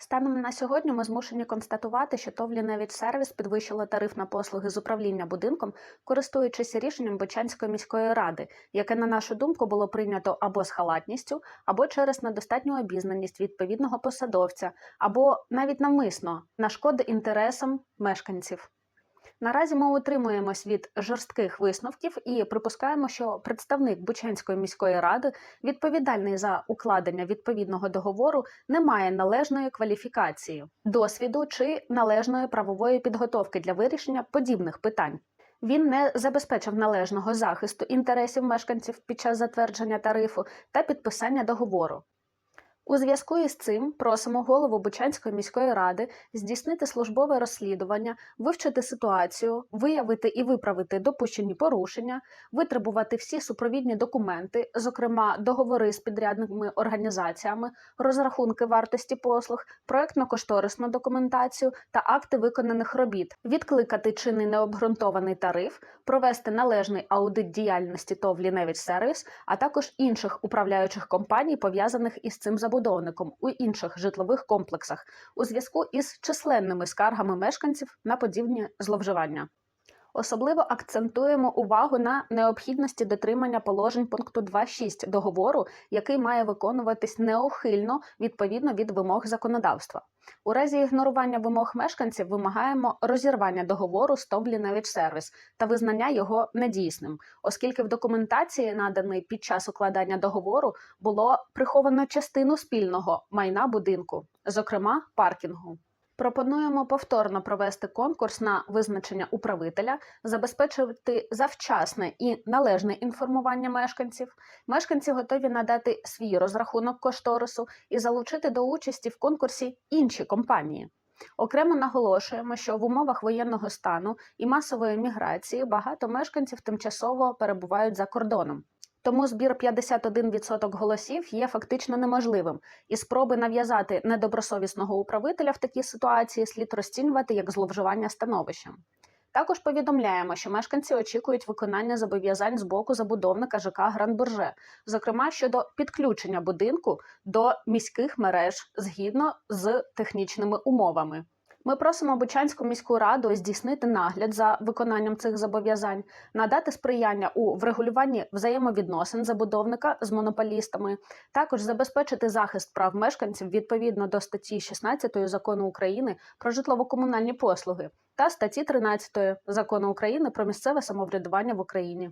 Станом на сьогодні ми змушені констатувати, що ТОВ «Ліневіч сервіс підвищила тариф на послуги з управління будинком, користуючись рішенням Бучанської міської ради, яке, на нашу думку, було прийнято або з халатністю, або через недостатню обізнаність відповідного посадовця, або навіть навмисно на шкоди інтересам мешканців. Наразі ми утримуємось від жорстких висновків і припускаємо, що представник Бучанської міської ради, відповідальний за укладення відповідного договору, не має належної кваліфікації, досвіду чи належної правової підготовки для вирішення подібних питань. Він не забезпечив належного захисту інтересів мешканців під час затвердження тарифу та підписання договору. У зв'язку із цим просимо голову Бучанської міської ради здійснити службове розслідування, вивчити ситуацію, виявити і виправити допущені порушення, витребувати всі супровідні документи, зокрема договори з підрядними організаціями, розрахунки вартості послуг, проектно-кошторисну документацію та акти виконаних робіт, відкликати чинний необґрунтований тариф, провести належний аудит діяльності ТОВ «Ліневич Сервіс, а також інших управляючих компаній, пов'язаних із цим забудовником у інших житлових комплексах у зв'язку із численними скаргами мешканців на подібні зловживання. Особливо акцентуємо увагу на необхідності дотримання положень пункту 2.6 договору, який має виконуватись неухильно відповідно від вимог законодавства. У разі ігнорування вимог мешканців вимагаємо розірвання договору з ТОВ «Ліневич Сервіс та визнання його недійсним, оскільки в документації, наданої під час укладання договору, було приховано частину спільного майна будинку, зокрема паркінгу. Пропонуємо повторно провести конкурс на визначення управителя, забезпечити завчасне і належне інформування мешканців. Мешканці готові надати свій розрахунок кошторису і залучити до участі в конкурсі інші компанії. Окремо наголошуємо, що в умовах воєнного стану і масової міграції багато мешканців тимчасово перебувають за кордоном. Тому збір 51% голосів є фактично неможливим, і спроби нав'язати недобросовісного управителя в такій ситуації слід розцінювати як зловживання становищем. Також повідомляємо, що мешканці очікують виконання зобов'язань з боку забудовника ЖК Гранбурже, зокрема щодо підключення будинку до міських мереж згідно з технічними умовами. Ми просимо Бучанську міську раду здійснити нагляд за виконанням цих зобов'язань, надати сприяння у врегулюванні взаємовідносин забудовника з монополістами, також забезпечити захист прав мешканців відповідно до статті 16 закону України про житлово-комунальні послуги та статті 13 закону України про місцеве самоврядування в Україні.